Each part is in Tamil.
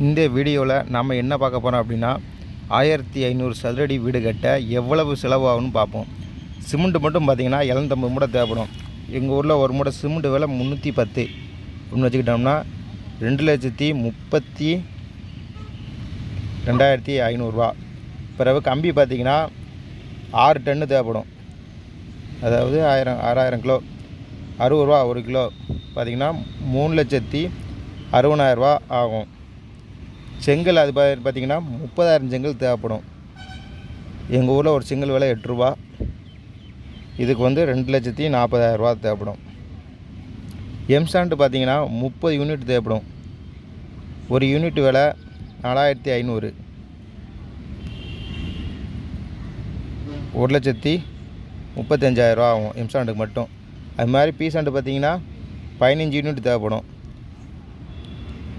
இந்த வீடியோவில் நம்ம என்ன பார்க்க போகிறோம் அப்படின்னா ஆயிரத்தி ஐநூறு சதுரடி வீடு கட்ட எவ்வளவு செலவாகும்னு பார்ப்போம். சிமெண்ட் மட்டும் பார்த்தீங்கன்னா எழுநூத்தம்பது மூட தேவைப்படும். எங்கள் ஊரில் ஒரு மூட்டை சிமெண்ட் விலை முந்நூற்றி பத்து. அப்படின்னு வச்சுக்கிட்டோம்னா ரெண்டு லட்சத்தி முப்பத்தி ரெண்டாயிரத்தி ஐநூறுரூவா பிறகு கம்பி பார்த்தீங்கன்னா ஆறு டன்னு தேவைப்படும். அதாவது ஆயிரம் ஆறாயிரம் கிலோ. அறுபது ரூபா ஒரு கிலோ. பார்த்திங்கன்னா மூணு லட்சத்தி அறுபதாயிரரூவா ஆகும். செங்கல் அது பார்த்திங்கன்னா முப்பதாயிரம் செங்கல் தேவைப்படும். எங்கள் ஊரில் ஒரு செங்கல் விலை எட்டுரூபா இதுக்கு வந்து ரெண்டு லட்சத்தி நாற்பதாயிரரூபா தேவைப்படும். எம்சாண்டு பார்த்தீங்கன்னா முப்பது யூனிட் தேவைப்படும். ஒரு யூனிட் விலை நாலாயிரத்தி ஐநூறு. ஒரு லட்சத்தி முப்பத்தஞ்சாயிரரூவா ஆகும் எம்சாண்டுக்கு மட்டும். அது மாதிரி பீசாண்டு பார்த்தீங்கன்னா பதினஞ்சு யூனிட் தேவைப்படும்.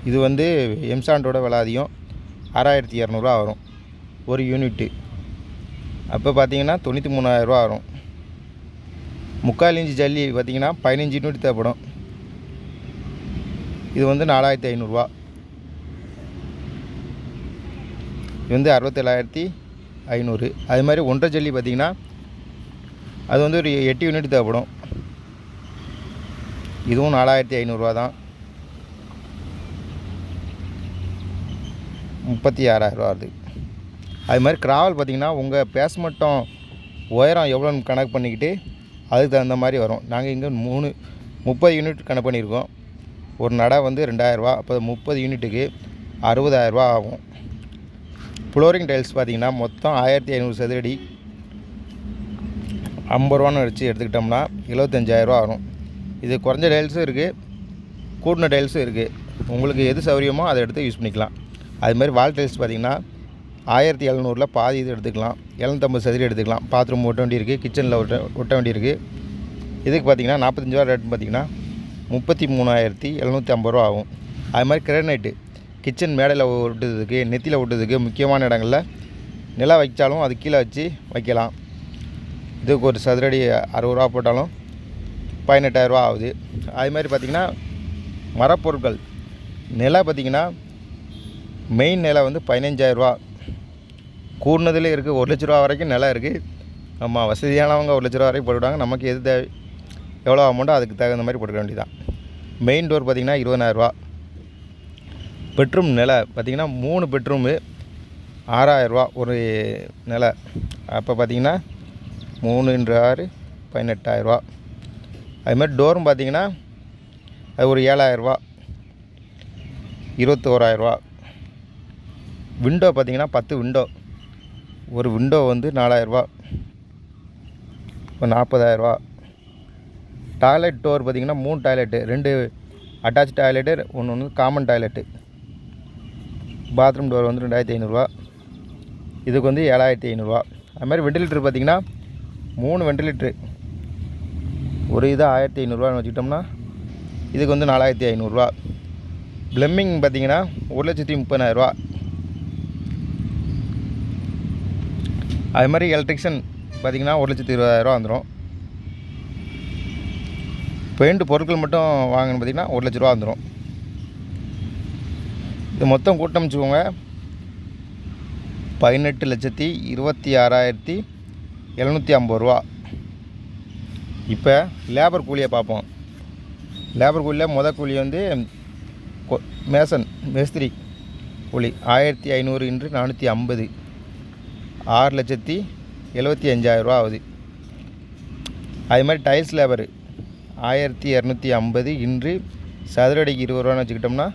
இது வந்து எம்சாண்டோட விலை அதிகம் ஆறாயிரத்தி இரநூறுவா வரும் ஒரு யூனிட்டு. அப்போ பார்த்தீங்கன்னா தொண்ணூற்றி மூணாயிரரூவா வரும். முக்கால் இன்ச்சு ஜல்லி பார்த்தீங்கன்னா பதினஞ்சு யூனிட் தேவைப்படும். இது வந்து நாலாயிரத்தி ஐநூறுரூவா இது வந்து அறுபத்தேழாயிரத்தி ஐநூறு. அது மாதிரி ஒன்றரை ஜல்லி பார்த்தீங்கன்னா அது வந்து ஒரு எட்டு யூனிட் தேவைப்படும். இதுவும் நாலாயிரத்தி ஐநூறுரூவா தான். முப்பத்தி ஆறாயிரரூவா வருது. அது மாதிரி கிராவல் பார்த்தீங்கன்னா உங்கள் பேஸ்மட்டம் உயரம் எவ்வளோன்னு கணக்கு பண்ணிக்கிட்டு அதுக்கு தகுந்த மாதிரி வரும். நாங்கள் இங்கே மூணு முப்பது யூனிட் கணக்கு பண்ணியிருக்கோம். ஒரு நடை வந்து ரெண்டாயிரரூவா அப்போ முப்பது யூனிட்டுக்கு அறுபதாயிரரூவா ஆகும். ஃப்ளோரிங் டைல்ஸ் பார்த்தீங்கன்னா மொத்தம் ஆயிரத்தி ஐநூறு சதுரடி. ஐம்பது ரூபான்னு வச்சு எடுத்துக்கிட்டோம்னா எழுபத்தஞ்சாயிரரூவா வரும். இது குறைஞ்ச டைல்ஸும் இருக்குது கூட்டின டைல்ஸும் இருக்குது உங்களுக்கு எது சௌகரியமோ அதை எடுத்து யூஸ் பண்ணிக்கலாம். அது மாதிரி வால் டைல்ஸ் பார்த்தீங்கன்னா ஆயிரத்தி எழுநூறில் பாதி இது எடுத்துக்கலாம். எழுநூத்தம்பது சதுரம் எடுத்துக்கலாம். பாத்ரூம் ஒட்ட வேண்டி இருக்குது கிச்சனில் ஒட்ட ஒட்ட வேண்டி இருக்குது இதுக்கு பார்த்தீங்கன்னா நாற்பத்தஞ்சு ரூபா ரேட் பார்த்தீங்கன்னா முப்பத்தி மூணாயிரத்தி எழுநூற்றி ஐம்பது ரூபா ஆகும். அது மாதிரி கிரானைட்டு. கிச்சன் மேடையில் ஒட்டுறதுக்கு நெத்தியில் ஒட்டுறதுக்கு முக்கியமான இடங்களில் நிலா வச்சாலும் அது கீழே வச்சு வைக்கலாம். இதுக்கு ஒரு சதுரடி அறுபது ரூபா போட்டாலும் பதினெட்டாயிரரூவா ஆகுது. அது மாதிரி பார்த்திங்கன்னா மரப்பொருட்கள். நிலா பார்த்திங்கன்னா மெயின் நிலை வந்து பதினஞ்சாயிரரூவா கூடினதுலேயே இருக்குது ஒரு லட்ச ரூபா வரைக்கும் நிலம் இருக்குது நம்ம வசதியானவங்க ஒரு லட்ச ரூபா வரைக்கும் போட்டுவிட்டாங்க. நமக்கு எது தேவை? எவ்வளோ அமௌண்ட்டோ அதுக்கு தகுந்த மாதிரி போட்டுக்க வேண்டியதான் மெயின் டோர் பார்த்திங்கன்னா இருபதாயிரரூவா பெட்ரூம் நிலை பார்த்திங்கன்னா மூணு பெட்ரூமு ஆறாயிரரூவா ஒரு நிலை. அப்போ பார்த்திங்கன்னா மூணுன்ற ஆறு பதினெட்டாயிரரூவா அதுமாதிரி டோரும் பார்த்திங்கன்னா அது ஒரு ஏழாயிரரூவா இருபத்தோராயிரரூவா விண்டோ பார்த்திங்கன்னா பத்து விண்டோ ஒரு விண்டோ வந்து நாலாயிரரூபா. இப்போ நாற்பதாயிரரூவா டாய்லெட் டோர் பார்த்திங்கன்னா மூணு டாய்லெட்டு ரெண்டு அட்டாச் டாய்லெட்டு ஒன்று ஒன்று காமன் டாய்லெட்டு பாத்ரூம் டோர் வந்து ரெண்டாயிரத்தி ஐநூறுரூவா இதுக்கு வந்து ஏழாயிரத்தி ஐநூறுரூவா அது மாதிரி வெண்டிலேட்டர் பார்த்திங்கன்னா மூணு வெண்டிலேட்ரு ஒரு இது ஆயிரத்தி ஐநூறுரூவான்னு வச்சுக்கிட்டோம்னா இதுக்கு வந்து நாலாயிரத்தி ஐநூறுரூவா ப்ளம்மிங் பார்த்தீங்கன்னா ஒரு லட்சத்தி முப்பதாயிரரூவா அது மாதிரி எலக்ட்ரிஷியன் பார்த்தீங்கன்னா ஒரு லட்சத்தி இருபதாயிரரூவா வந்துடும் பெயிண்ட் பொருட்கள் மட்டும் வாங்கணும் பார்த்தீங்கன்னா ஒரு லட்ச ரூபா வந்துடும் இது மொத்தம் கூட்டம் வச்சுக்கோங்க பதினெட்டு லட்சத்தி இருபத்தி ஆறாயிரத்தி எழுநூற்றி ஐம்பது ரூபா. இப்போ லேபர் கூலியை பார்ப்போம். லேபர் கூலியில் முத கூலி வந்து கொ- மேசன் மேஸ்திரி கூலி ஆயிரத்தி ஐநூறு இன்று நானூற்றி ஐம்பது. ஆறு லட்சத்தி எழுபத்தி அஞ்சாயிரரூவா ஆகுது. அது மாதிரி டைல்ஸ் லேபரு ஆயிரத்தி இரநூத்தி ஐம்பது இன்று சதுரடிக்கு இருபது ரூபான்னு வச்சுக்கிட்டோம்னா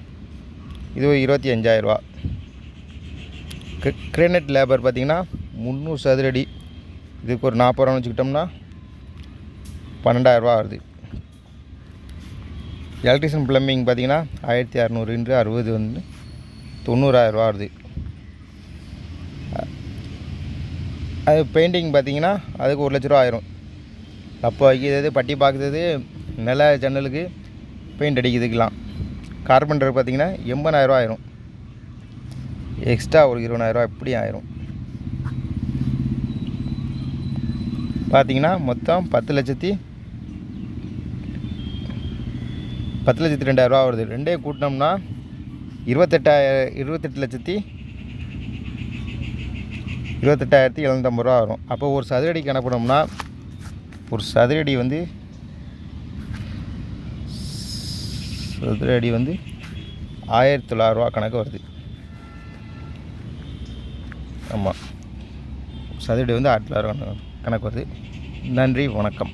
இது ஒரு இருபத்தி அஞ்சாயிரரூவா கிரேனட் லேபர் பார்த்திங்கன்னா முந்நூறு சதுரடி இதுக்கு ஒரு நாற்பது ரூபான்னு வச்சுக்கிட்டோம்னா பன்னெண்டாயிரரூவா வருது எலக்ட்ரிஷியன் ப்ளம்பிங் பார்த்தீங்கன்னா ஆயிரத்தி அறநூறு இன்று அறுபது வந்து தொண்ணூறாயிரரூவா வருது அது பெயிண்டிங் பார்த்தீங்கன்னா அதுக்கு ஒரு லட்ச ரூபா ஆயிரும். அப்போ வைக்கிறது பட்டி பார்க்குறது நில ஜன்னலுக்கு பெயிண்ட் அடிக்கிறதுக்கெலாம் கார்பெண்டர் பார்த்தீங்கன்னா எண்பதாயிரரூவா ஆயிரும். எக்ஸ்ட்ரா ஒரு இருபதாயிரரூவா இப்படி ஆயிரும். பார்த்தீங்கன்னா மொத்தம் பத்து லட்சத்தி பத்து லட்சத்தி ரெண்டாயிரரூவா வருது. ரெண்டே கூட்டினோம்னா இருபத்தெட்டாயிர இருபத்தெட்டு லட்சத்தி இருபத்தெட்டாயிரத்தி எழுநூத்தம்பது ரூபா வரும். அப்போ ஒரு சதுரடி கணக்கிடோம்னா ஒரு சதுரடி வந்து சதுரடி வந்து ஆயிரத்தி தொள்ளாயிரரூவா கணக்கு வருது. ஆமாம் சதுரடி வந்து ஆயிரத்தி தொள்ளாயிரம் கணக்கு வருது. நன்றி வணக்கம்.